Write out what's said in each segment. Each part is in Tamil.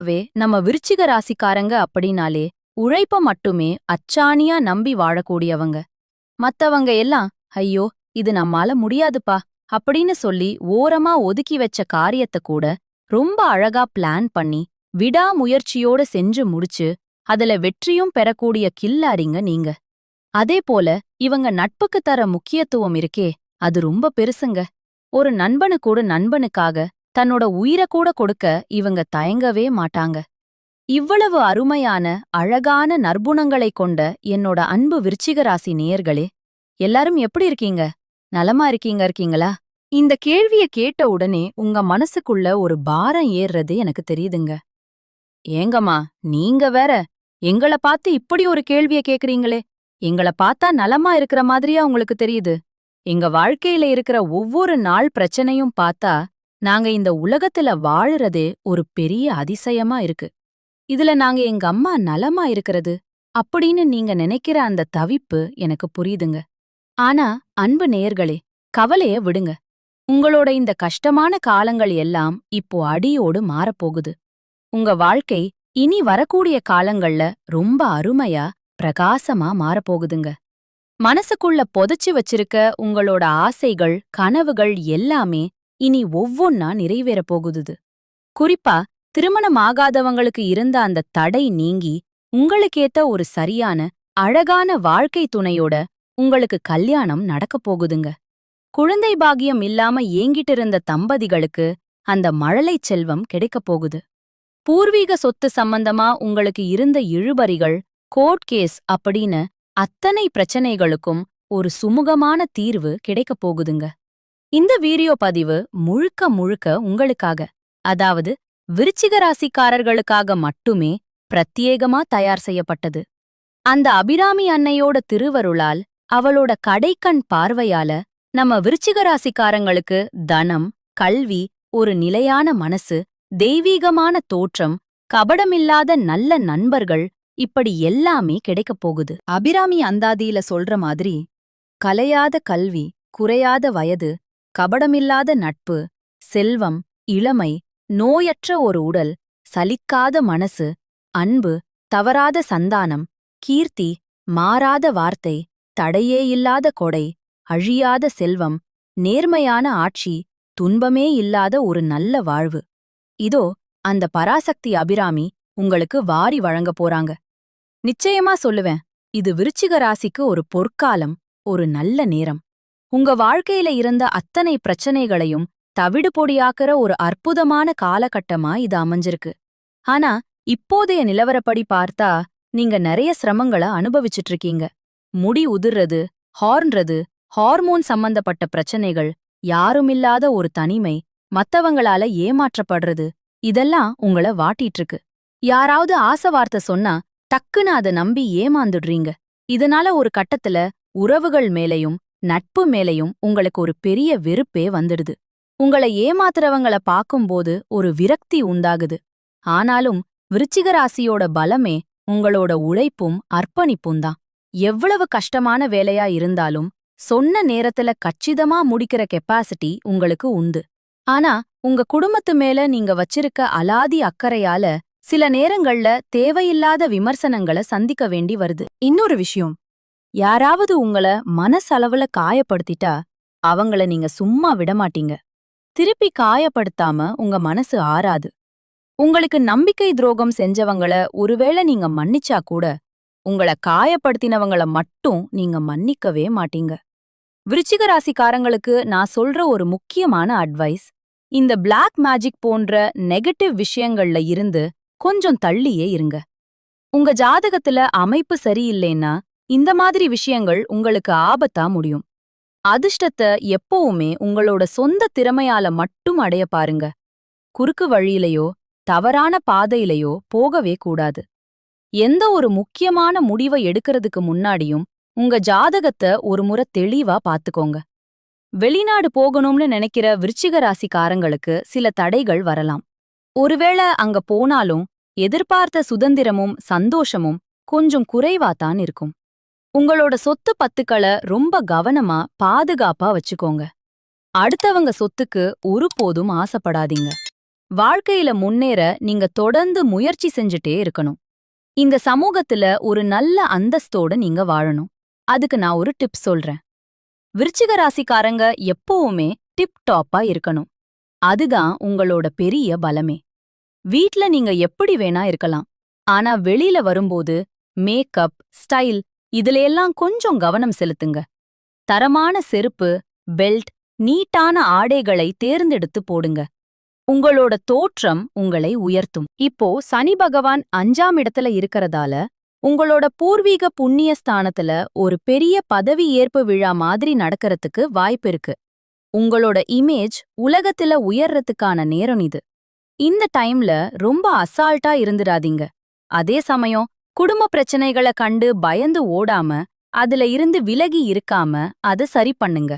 வே நம்ம விருச்சிக ராசிக்காரங்க அப்படின்னாலே உழைப்ப மட்டுமே அச்சாணியா நம்பி வாழக்கூடியவங்க. மத்தவங்க எல்லாம் ஐயோ இது நம்மால முடியாதுப்பா அப்படின்னு சொல்லி ஓரமா ஒதுக்கி வச்ச காரியத்த கூட ரொம்ப அழகா பிளான் பண்ணி விடாமுயற்சியோட செஞ்சு முடிச்சு அதுல வெற்றியும் பெறக்கூடிய கில்லாரிங்க நீங்க. அதே போல இவங்க நட்புக்கு தர முக்கியத்துவம் இருக்கே அது ரொம்ப பெருசுங்க. ஒரு நண்பனு கூட நண்பனுக்காக தன்னோட உயிரை கூட கொடுக்க இவங்க தயங்கவே மாட்டாங்க. இவ்வளவு அருமையான அழகான நற்குணங்களைக் கொண்ட என்னோட அன்பு விருச்சிக ராசி நேயர்களே எல்லாரும் எப்படி இருக்கீங்க? நலமா இருக்கீங்க இருக்கீங்களா? இந்த கேள்விய கேட்ட உடனே உங்க மனசுக்குள்ள ஒரு பாரம் ஏறுறது எனக்கு தெரியுதுங்க. ஏங்கம்மா நீங்க வேற எங்கள பார்த்து இப்படி ஒரு கேள்விய கேக்குறீங்களே. எங்கள பார்த்தா நலமா இருக்கிற மாதிரியா உங்களுக்கு தெரியுது. எங்க வாழ்க்கையில இருக்கிற ஒவ்வொரு நாள் பிரச்சனையும் பார்த்தா நாங்க இந்த உலகத்துல வாழுறதே ஒரு பெரிய அதிசயமா இருக்கு. இதுல நாங்க எங்க அம்மா நலமா இருக்கிறது அப்படின்னு நீங்க நினைக்கிற அந்த தவிப்பு எனக்கு புரியுதுங்க. ஆனா அன்பு நேயர்களே கவலைய விடுங்க. உங்களோட இந்த கஷ்டமான காலங்கள் எல்லாம் இப்போ அடியோடு மாறப்போகுது. உங்க வாழ்க்கை இனி வரக்கூடிய காலங்கள்ல ரொம்ப அருமையா பிரகாசமா மாறப்போகுதுங்க. மனசுக்குள்ள பொதைச்சு வச்சிருக்க உங்களோட ஆசைகள் கனவுகள் எல்லாமே இனி ஒவ்வொன்னா நிறைவேறப் போகுது குறிப்பா திருமணமாகாதவங்களுக்கு இருந்த அந்த தடை நீங்கி உங்களுக்கேத்த ஒரு சரியான அழகான வாழ்க்கை துணையோட உங்களுக்கு கல்யாணம் நடக்கப் போகுதுங்க. குழந்தை பாகியம் இல்லாம ஏங்கிட்டு இருந்த தம்பதிகளுக்கு அந்த மழலைச் செல்வம் கிடைக்கப் போகுது. பூர்வீக சொத்து சம்பந்தமா உங்களுக்கு இருந்த இழுபறிகள் கோர்ட் கேஸ் அப்படின்னு அத்தனை பிரச்சனைகளுக்கும் ஒரு சுமூகமான தீர்வு கிடைக்கப் போகுதுங்க. இந்த வீடியோ பதிவு முழுக்க முழுக்க உங்களுக்காக. அதாவது விருச்சிக ராசிக்காரர்களுக்காக மட்டுமே பிரத்யேகமா தயார் செய்யப்பட்டது. அந்த அபிராமி அன்னையோட திருவருளால் அவளோட கடைக்கண் பார்வையால நம்ம விருச்சிக ராசிக்காரங்களுக்கு தனம் கல்வி ஒரு நிலையான மனசு தெய்வீகமான தோற்றம் கபடமில்லாத நல்ல நண்பர்கள் இப்படி எல்லாமே கிடைக்கப் போகுது. அபிராமி அந்தாதியில சொல்ற மாதிரி கலையாத கல்வி குறையாத வயது கபடமில்லாத நட்பு செல்வம் இளமை நோயற்ற ஒரு உடல் சலிக்காத மனசு அன்பு தவறாத சந்தானம் கீர்த்தி மாறாத வார்த்தை தடையே இல்லாத கொடை அழியாத செல்வம் நேர்மையான ஆட்சி துன்பமே இல்லாத ஒரு நல்ல வாழ்வு. இதோ அந்த பராசக்தி அபிராமி உங்களுக்கு வாரி வழங்க போறாங்க. நிச்சயமா சொல்லுவேன் இது விருச்சிக ராசிக்கு ஒரு பொற்காலம் ஒரு நல்ல நேரம். உங்க வாழ்க்கையில இருந்த அத்தனை பிரச்சனைகளையும் தவிடு பொடியாக்குற ஒரு அற்புதமான காலகட்டமா இது அமைஞ்சிருக்கு. ஆனா இப்போதைய நிலவரப்படி பார்த்தா நீங்க நிறைய சிரமங்கள அனுபவிச்சுட்டு இருக்கீங்க முடி உதிர்றது ஹார்ன்றது ஹார்மோன் சம்பந்தப்பட்ட பிரச்சனைகள் யாருமில்லாத ஒரு தனிமை மத்தவங்களால ஏமாற்றப்படுறது இதெல்லாம் உங்கள வாட்டிட்டு இருக்கு யாராவது ஆசை வார்த்தை சொன்னா டக்குன்னு அத நம்பி ஏமாந்துடுறீங்க. இதனால ஒரு கட்டத்துல உறவுகள் மேலையும் நட்பு மேலையும் உங்களுக்கு ஒரு பெரிய வெறுப்பே வந்துடுது. உங்கள ஏமாத்துறவங்கள பாக்கும்போது ஒரு விரக்தி உண்டாகுது. ஆனாலும் விருச்சிக ராசியோட பலமே உங்களோட உழைப்பும் அர்ப்பணிப்பும் தான். எவ்வளவு கஷ்டமான வேலையா இருந்தாலும் சொன்ன நேரத்துல கச்சிதமா முடிக்கிற கெப்பாசிட்டி உங்களுக்கு உண்டு. ஆனா உங்க குடும்பத்து மேல நீங்க வச்சிருக்க அலாதி அக்கறையால சில நேரங்கள்ல தேவையில்லாத விமர்சனங்கள சந்திக்க வேண்டி வருது. இன்னொரு விஷயம் யாராவது உங்கள மனசளவுல காயப்படுத்திட்டா அவங்கள நீங்க சும்மா விடமாட்டீங்க. திருப்பி காயப்படுத்தாம உங்க மனசு ஆறாது. உங்களுக்கு நம்பிக்கை துரோகம் செஞ்சவங்கள ஒருவேளை நீங்க மன்னிச்சா கூட உங்கள காயப்படுத்தினவங்கள மட்டும் நீங்க மன்னிக்கவே மாட்டீங்க. விருச்சிக ராசிக்காரங்களுக்கு நான் சொல்ற ஒரு முக்கியமான அட்வைஸ் இந்த பிளாக் மேஜிக் போன்ற நெகட்டிவ் விஷயங்கள்ல இருந்து கொஞ்சம் தள்ளியே இருங்க. உங்க ஜாதகத்துல அமைப்பு சரியில்லைன்னா இந்த மாதிரி விஷயங்கள் உங்களுக்கு ஆபத்தா முடியும். அதிர்ஷ்டத்தை எப்பவுமே உங்களோட சொந்த திறமையால மட்டும் அடைய பாருங்க. குறுக்கு வழியிலையோ தவறான பாதையிலையோ போகவே கூடாது. எந்த ஒரு முக்கியமான முடிவை எடுக்கிறதுக்கு முன்னாடியும் உங்க ஜாதகத்தை ஒரு முறை தெளிவா பாத்துக்கோங்க. வெளிநாடு போகணும்னு நினைக்கிற விருச்சிக ராசிக்காரங்களுக்கு சில தடைகள் வரலாம். ஒருவேளை அங்க போனாலும் எதிர்பார்த்த சுதந்திரமும் சந்தோஷமும் கொஞ்சம் குறைவாதான் இருக்கும். உங்களோட சொத்து பத்துக்களை ரொம்ப கவனமா பாதுகாப்பா வச்சுக்கோங்க. அடுத்தவங்க சொத்துக்கு ஒருபோதும் ஆசைப்படாதீங்க. வாழ்க்கையில முன்னேற நீங்க தொடர்ந்து முயற்சி செஞ்சுட்டே இருக்கணும். இந்த சமூகத்துல ஒரு நல்ல அந்தஸ்தோட நீங்க வாழணும். அதுக்கு நான் ஒரு டிப் சொல்றேன். விருச்சிக ராசிக்காரங்க எப்பவுமே டிப் டாப்பா இருக்கணும். அதுதான் உங்களோட பெரிய பலமே. வீட்ல நீங்க எப்படி வேணா இருக்கலாம். ஆனா வெளியில வரும்போது மேக்கப் ஸ்டைல் இதுலெல்லாம் கொஞ்சம் கவனம் செலுத்துங்க. தரமான செருப்பு பெல்ட் நீட்டான ஆடைகளை தேர்ந்தெடுத்து போடுங்க. உங்களோட தோற்றம் உங்களை உயர்த்தும். இப்போ சனி பகவான் அஞ்சாம் இடத்துல இருக்கறதால உங்களோட பூர்வீக புண்ணிய ஸ்தானத்துல ஒரு பெரிய பதவி ஏற்பு விழா மாதிரி நடக்கறதுக்கு வாய்ப்பு இருக்கு. உங்களோட இமேஜ் உலகத்துல உயர்றதுக்கான நேரம் இது. இந்த டைம்ல ரொம்ப அசால்ட்டா இருந்துடாதீங்க அதே சமயம் குடும்ப பிரச்சனைகளை கண்டு பயந்து ஓடாம அதுல இருந்து விலகி இருக்காம அத சரி பண்ணுங்க.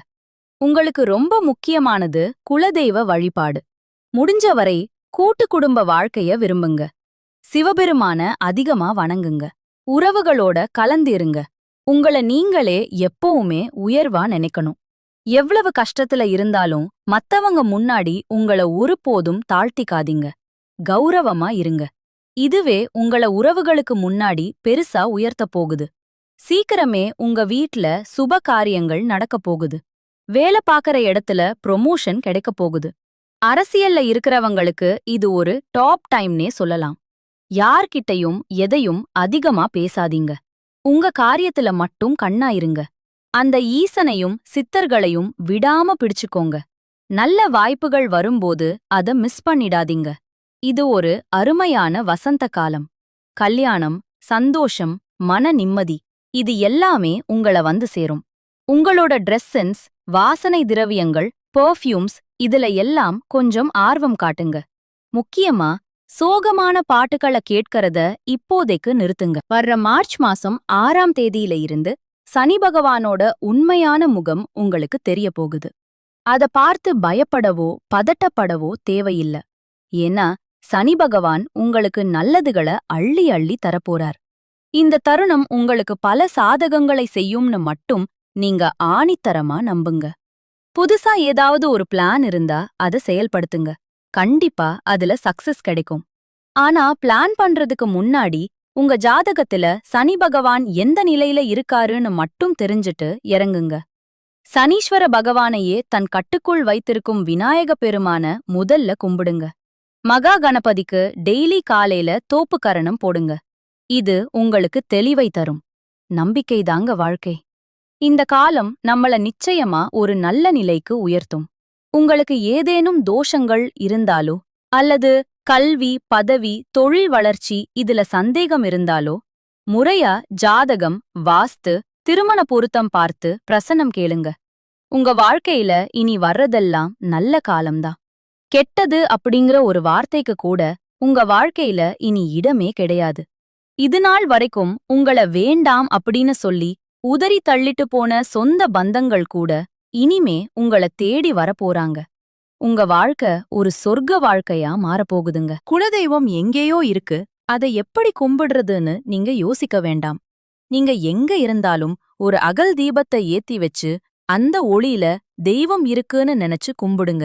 உங்களுக்கு ரொம்ப முக்கியமானது குலதெய்வ வழிபாடு. முடிஞ்ச வரை கூட்டு குடும்ப வாழ்க்கைய விரும்புங்க. சிவபெருமான அதிகமா வணங்குங்க. உறவுகளோட கலந்திருங்க. உங்கள நீங்களே எப்பவுமே உயர்வா நினைக்கணும். எவ்வளவு கஷ்டத்துல இருந்தாலும் மத்தவங்க முன்னாடி உங்கள ஒருபோதும் தாழ்த்திக்காதீங்க. கௌரவமா இருங்க. இதுவே உங்கள உறவுகளுக்கு முன்னாடி பெருசா உயர்த்தப் போகுது. சீக்கிரமே உங்க வீட்ல சுப காரியங்கள் நடக்கப் போகுது. வேலை பாக்குற இடத்துல ப்ரொமோஷன் கிடைக்கப் போகுது. அரசியல்ல இருக்கிறவங்களுக்கு இது ஒரு டாப் டைம்னே சொல்லலாம். யார்கிட்டயும் எதையும் அதிகமா பேசாதீங்க. உங்க காரியத்துல மட்டும் கண்ணா இருங்க. அந்த ஈசனையும் சித்தர்களையும் விடாம பிடிச்சுக்கோங்க. நல்ல வாய்ப்புகள் வரும்போது அத மிஸ் பண்ணிடாதீங்க. இது ஒரு அருமையான வசந்த காலம். கல்யாணம் சந்தோஷம் மன நிம்மதி இது எல்லாமே உங்கள வந்து சேரும். உங்களோட ட்ரெஸ் சென்ஸ் வாசனை திரவியங்கள் பெர்ஃப்யூம்ஸ் இதுல எல்லாம் கொஞ்சம் ஆர்வம் காட்டுங்க. முக்கியமா சோகமான பாட்டுகள கேட்கறத இப்போதைக்கு நிறுத்துங்க. வர்ற மார்ச் மாசம் ஆறாம் தேதியில இருந்து சனி பகவானோட உண்மையான முகம் உங்களுக்கு தெரிய போகுது. அத பார்த்து பயப்படவோ பதட்டப்படவோ தேவையில்ல. ஏன்னா சனி பகவான் உங்களுக்கு நல்லதுகளை அள்ளி அள்ளி தரப்போறார். இந்த தருணம் உங்களுக்கு பல சாதகங்களை செய்யும்னு மட்டும் நீங்க ஆணித்தரமா நம்புங்க. புதுசா ஏதாவது ஒரு பிளான் இருந்தா அத செயல்படுத்துங்க. கண்டிப்பா அதுல சக்சஸ் கிடைக்கும். ஆனா பிளான் பண்றதுக்கு முன்னாடி உங்க ஜாதகத்துல சனி பகவான் எந்த நிலையில இருக்காருன்னு மட்டும் தெரிஞ்சுட்டு இறங்குங்க. சனீஸ்வர பகவானையே தன் கட்டுக்குள் வைத்திருக்கும் விநாயக பெருமான முதல்ல கும்பிடுங்க. மகா கணபதிக்கு டெய்லி காலையில தோப்பு கரணம் போடுங்க. இது உங்களுக்கு தெளிவை தரும். நம்பிக்கைதாங்க வாழ்க்கை. இந்த காலம் நம்மள நிச்சயமா ஒரு நல்ல நிலைக்கு உயர்த்தும். உங்களுக்கு ஏதேனும் தோஷங்கள் இருந்தாலோ அல்லது கல்வி பதவி தொழில் வளர்ச்சி இதுல சந்தேகம் இருந்தாலோ முறையா ஜாதகம் வாஸ்து திருமண பொருத்தம் பார்த்து பிரசனம் கேளுங்க. உங்க வாழ்க்கையில இனி வர்றதெல்லாம் நல்ல காலம்தான். கெட்டது அப்படிங்கிற ஒரு வார்த்தைக்கு கூட உங்க வாழ்க்கையில இனி இடமே கிடையாது. இது நாள் வரைக்கும் உங்கள வேண்டாம் அப்படின்னு சொல்லி உதறி தள்ளிட்டு போன சொந்த பந்தங்கள் கூட இனிமே உங்கள தேடி வரப்போறாங்க. உங்க வாழ்க்கை ஒரு சொர்க்க வாழ்க்கையா மாறப்போகுதுங்க. குலதெய்வம் எங்கேயோ இருக்கு. அதை எப்படி கும்பிடுறதுன்னு நீங்க யோசிக்க வேண்டாம். நீங்க எங்க இருந்தாலும் ஒரு அகல் தீபத்தை ஏத்தி வச்சு அந்த ஒளியில தெய்வம் இருக்குன்னு நினைச்சு கும்பிடுங்க.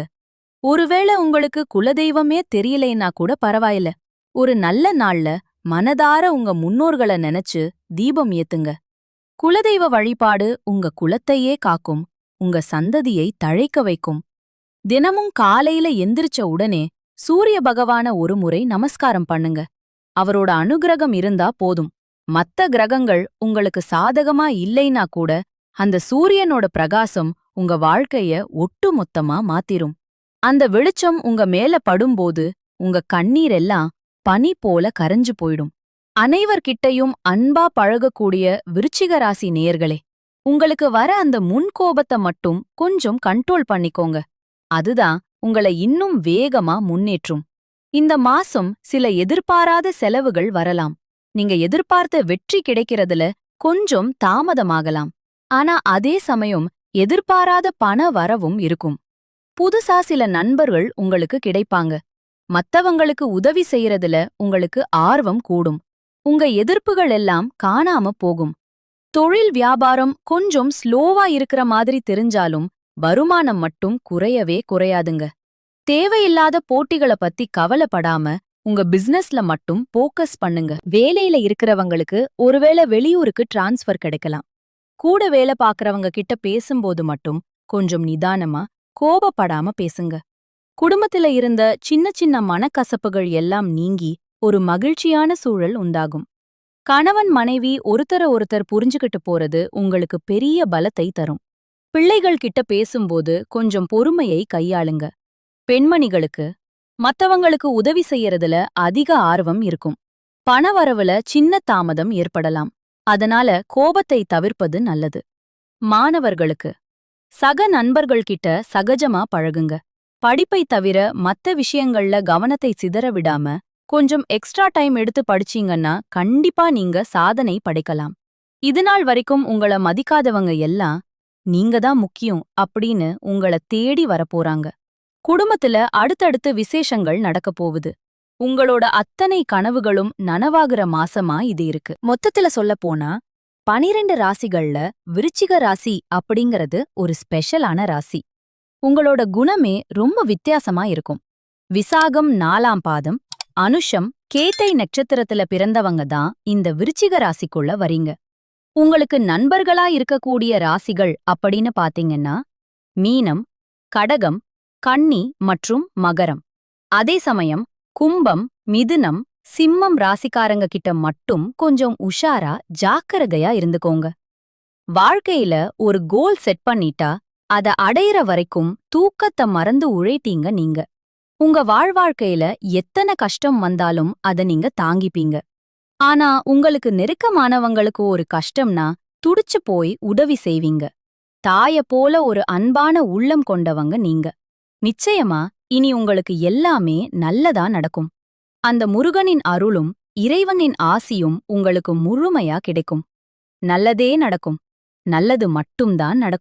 ஒருவேளை உங்களுக்கு குலதெய்வமே தெரியலைன்னா கூட பரவாயில்ல. ஒரு நல்ல நாள்ல மனதார உங்க முன்னோர்கள நினைச்சு தீபம் ஏத்துங்க. குலதெய்வ வழிபாடு உங்க குலத்தையே காக்கும் உங்க சந்ததியை தழைக்க வைக்கும். தினமும் காலையில எந்திரிச்ச உடனே சூரிய பகவான ஒரு முறை நமஸ்காரம் பண்ணுங்க. அவரோட அனுகிரகம் இருந்தா போதும். மத்த கிரகங்கள் உங்களுக்கு சாதகமா இல்லைனா கூட அந்த சூரியனோட பிரகாசம் உங்க வாழ்க்கைய ஒட்டு மொத்தமா மாத்திரும். அந்த வெளிச்சம் உங்க மேல படும்போது உங்க கண்ணீர் எல்லாம் பனி போல கரைஞ்சு போயிடும். அனைவர்கிட்டையும் அன்பா பழகக்கூடிய விருச்சிக ராசி நேயர்களே உங்களுக்கு வர அந்த முன்கோபத்தை மட்டும் கொஞ்சம் கண்ட்ரோல் பண்ணிக்கோங்க. அதுதான் உங்களை இன்னும் வேகமா முன்னேற்றும். இந்த மாசம் சில எதிர்பாராத செலவுகள் வரலாம். நீங்க எதிர்பார்த்த வெற்றி கிடைக்கிறதுல கொஞ்சம் தாமதமாகலாம். ஆனா அதே சமயம் எதிர்பாராத பண வரவும் இருக்கும். புதுசா சில நண்பர்கள் உங்களுக்கு கிடைப்பாங்க. மத்தவங்களுக்கு உதவி செய்யறதுல உங்களுக்கு ஆர்வம் கூடும். உங்க எதிர்ப்புகள் எல்லாம் காணாம போகும். தொழில் வியாபாரம் கொஞ்சம் ஸ்லோவா இருக்கிற மாதிரி தெரிஞ்சாலும் வருமானம் மட்டும் குறையவே குறையாதுங்க. தேவையில்லாத போட்டிகள பத்தி கவலைப்படாம உங்க பிசினஸ்ல மட்டும் போக்கஸ் பண்ணுங்க. வேலையில இருக்கிறவங்களுக்கு ஒருவேளை வெளியூருக்கு டிரான்ஸ்ஃபர் கிடைக்கலாம். கூட வேலை பாக்குறவங்க கிட்ட பேசும்போது மட்டும் கொஞ்சம் நிதானமா கோபப்படாம பேசுங்க. குடும்பத்துல இருந்த சின்ன சின்ன மனக்கசப்புகள் எல்லாம் நீங்கி ஒரு மகிழ்ச்சியான சூழல் உண்டாகும். கணவன் மனைவி ஒருத்தர ஒருத்தர் புரிஞ்சுகிட்டு போறது உங்களுக்கு பெரிய பலத்தை தரும். பிள்ளைகள் கிட்ட பேசும்போது கொஞ்சம் பொறுமையை கையாளுங்க. பெண்மணிகளுக்கு மத்தவங்களுக்கு உதவி செய்யறதுல அதிக ஆர்வம் இருக்கும். பணவரவுல சின்ன தாமதம் ஏற்படலாம். அதனால கோபத்தை தவிர்ப்பது நல்லது. மாணவர்களுக்கு சக நண்பர்கள் கிட்ட சகஜமா பழகுங்க. படிப்பை தவிர மத்த விஷயங்கள்ல கவனத்தை சிதற விடாம கொஞ்சம் எக்ஸ்ட்ரா டைம் எடுத்து படிச்சீங்கன்னா கண்டிப்பா நீங்க சாதனை படைக்கலாம். இதுநாள் வரைக்கும் உங்கள மதிக்காதவங்க எல்லாம் நீங்க தான் முக்கியம் அப்படின்னு உங்கள தேடி வரப்போறாங்க. குடும்பத்துல அடுத்தடுத்து விசேஷங்கள் நடக்கப் போகுது. உங்களோட அத்தனை கனவுகளும் நனவாகுற மாசமா இது இருக்கு. மொத்தத்துல சொல்லப் போனா பனிரெண்டு ராசிகள்ல விருச்சிக ராசி அப்படிங்கறது ஒரு ஸ்பெஷலான ராசி. உங்களோட குணமே ரொம்ப வித்தியாசமா இருக்கும். விசாகம் நாலாம் பாதம் அனுஷம் கேத்தை நட்சத்திரத்துல பிறந்தவங்க தான் இந்த விருச்சிக ராசிக்குள்ள வரீங்க. உங்களுக்கு நண்பர்களா இருக்கக்கூடிய ராசிகள் அப்படின்னு பாத்தீங்கன்னா மீனம் கடகம் கன்னி மற்றும் மகரம். அதே சமயம் கும்பம் மிதுனம் சிம்மம் ராசிக்காரங்க கிட்ட மட்டும் கொஞ்சம் உஷாரா ஜாக்கிரதையா இருந்துக்கோங்க. வாழ்க்கையில ஒரு கோல் செட் பண்ணிட்டா அத அடையிற வரைக்கும் தூக்கத்தை மறந்து உழைத்தீங்க நீங்க. உங்க வாழ்வாழ்க்கையில எத்தனை கஷ்டம் வந்தாலும் அத நீங்க தாங்கிப்பீங்க. ஆனா உங்களுக்கு நெருக்கமானவங்களுக்கு ஒரு கஷ்டம்னா துடிச்சு போய் உதவி செய்வீங்க. தாய போல ஒரு அன்பான உள்ளம் கொண்டவங்க நீங்க. நிச்சயமா இனி உங்களுக்கு எல்லாமே நல்லதா நடக்கும். அந்த முருகனின் அருளும் இறைவனின் ஆசியும் உங்களுக்கு முழுமையா கிடைக்கும். நல்லதே நடக்கும். நல்லது மட்டும்தான் நடக்கும்.